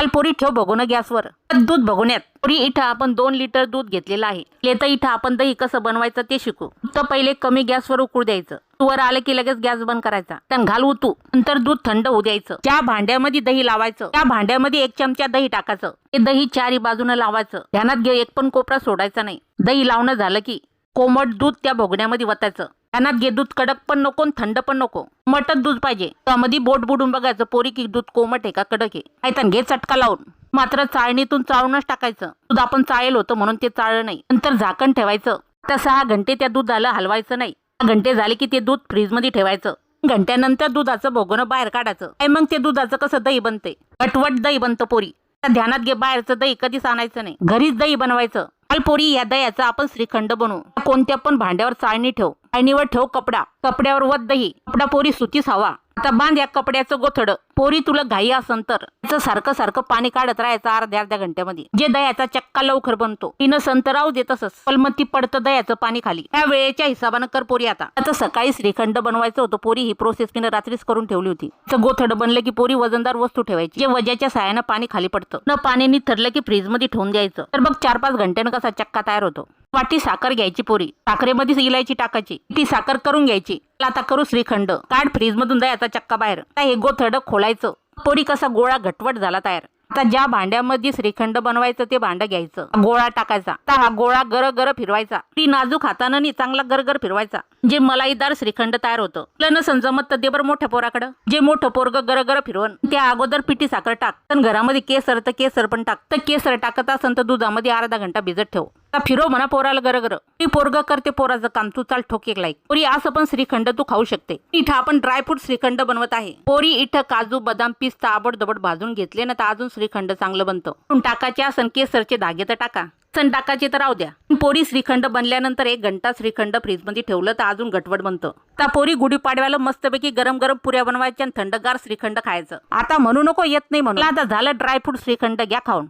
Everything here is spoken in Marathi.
काल पोरी ठेव बघून गॅसवर. दूध बघण्यात पोरी इथं आपण दोन लिटर दूध घेतलेलं आहे. लेता इथं आपण दही कसं बनवायचं ते शिकू. तर पहिले कमी गॅसवर उकळू द्यायचं. वर आलं की लगेच गॅस बंद करायचा. त्यान घालवू उतू. नंतर दूध थंड होऊ द्यायचं. त्या भांड्यामध्ये दही लावायचं त्या भांड्यामध्ये एक चमचा दही टाकायचं. ते दही चारी बाजूनं लावायचं. ध्यानात घे एक पण कोपरा सोडायचा नाही. दही लावणं झालं की कोमट दूध त्या भोगण्यामध्ये वतायचं. ध्यानात घे दूध कडक पण नको थंड पण नको. मटत दूध पाहिजे. त्यामध्ये बोट बुडून बघायचं पोरी की दूध कोमट आहे का कडक आहे. ऐतान घे चटका लावून. मात्र चाळणीतून चाळूनच टाकायचं. दूध आपण चाळेल होतं म्हणून ते चाळलं नाही. नंतर झाकण ठेवायचं. तर सहा घंटे त्या दुधाला हलवायचं नाही. घंटे झाले की ते दूध फ्रीजमध्ये ठेवायचं. घंट्यानंतर दुधाचं भोगणं बाहेर काढायचं. आणि मग ते दुधाचं कसं दही बनते कटवट दही बनतं पोरी. ध्यानात घे बाहेरचं दही कधीच आणायचं नाही. घरीच दही बनवायचं. कालपोरी या दह्याचा आपण श्रीखंड बनवू. कोणत्या पण भांड्यावर चाळणी ठेव. चाळणीवर ठेव कपडा. कपड्यावर वत दही. कपडा पोरी सुतीच हवा. आता बांध या कपड्याचं गोथड. पोरी तुला घाई असन तर. त्याचं सारखं सारखं पाणी काढत राहायचं अर्ध्या अर्ध्या घंट्यामध्ये. जे दह्याचा चक्का लवकर बनतो. तिनं संत राहू दे तसंच. पलमती पडतं दह्याचं पाणी खाली. त्या वेळेच्या हिशोबानं कर पोरी आता. आता सकाळी श्रीखंड बनवायचं होतं. पोरी ही प्रोसेस तिनं रात्रीच करून ठेवली होती. तर गोथड बनलं की पोरी वजनदार वस्तू ठेवायची. जे वजाच्या साहाय्यानं पाणी खाली पडतं. न पाणी ठरलं की फ्रीजमध्ये ठेवून द्यायचं. तर मग चार पाच घंट्यानं कसा चक्का तयार होतो. वाटी साखर घ्यायची पोरी. साखरेमध्येच इलायची टाकायची. ती साखर करून घ्यायची. आता करू श्रीखंड. काढ फ्रीज मधून द्यायचा चक्का बाहेर. हे गोथड खोलायचं पोरी कसा गोळा घटवट झाला तयार. आता ज्या भांड्यामध्ये श्रीखंड बनवायचं ते भांड घ्यायचं. गोळा टाकायचा. हा गोळा गर गर फिरवायचा. ती नाजूक हातानं नाही चांगला गरगर फिरवायचा. जे मलाईदार श्रीखंड तयार होतं. तुला नसन जमत तर दे बरं मोठ्या पोराकडं. जे मोठं पोरग गरगर फिरवण त्या अगोदर पिठी साखर टाक. पण घरामध्ये केसर तर केसर पण टाक. तर केसर टाकत असन तर दुधामध्ये अर्धा घंटा भिजत ठेव. फिरव म्हणा पोराला गरगर मी पोरग करते पोराचं काम. तू चाल ठोके लाईक पोरी असं पण श्रीखंड तू खाऊ शकते. इथं आपण ड्रायफ्रूट श्रीखंड बनवत आहे. पोरी इथं काजू बदाम पिस्ता आबडदबड भाजून घेतले ना तर अजून श्रीखंड चांगलं बनतं. पण टाकाचे असन केसरचे धागे तर टाका. सण टाकाचे तर राहू द्या. पोरी श्रीखंड बनल्यानंतर एक घंटा श्रीखंड फ्रीजमध्ये ठेवलं तर अजून गटवट बनतं. त्या पोरी गुढीपाडव्याला मस्तपैकी गरम गरम पुऱ्या बनवायच्या आणि थंडगार श्रीखंड खायचं. आता म्हणू नको येत नाही म्हणून. आता झालं ड्रायफ्रूट श्रीखंड घ्या खाऊन.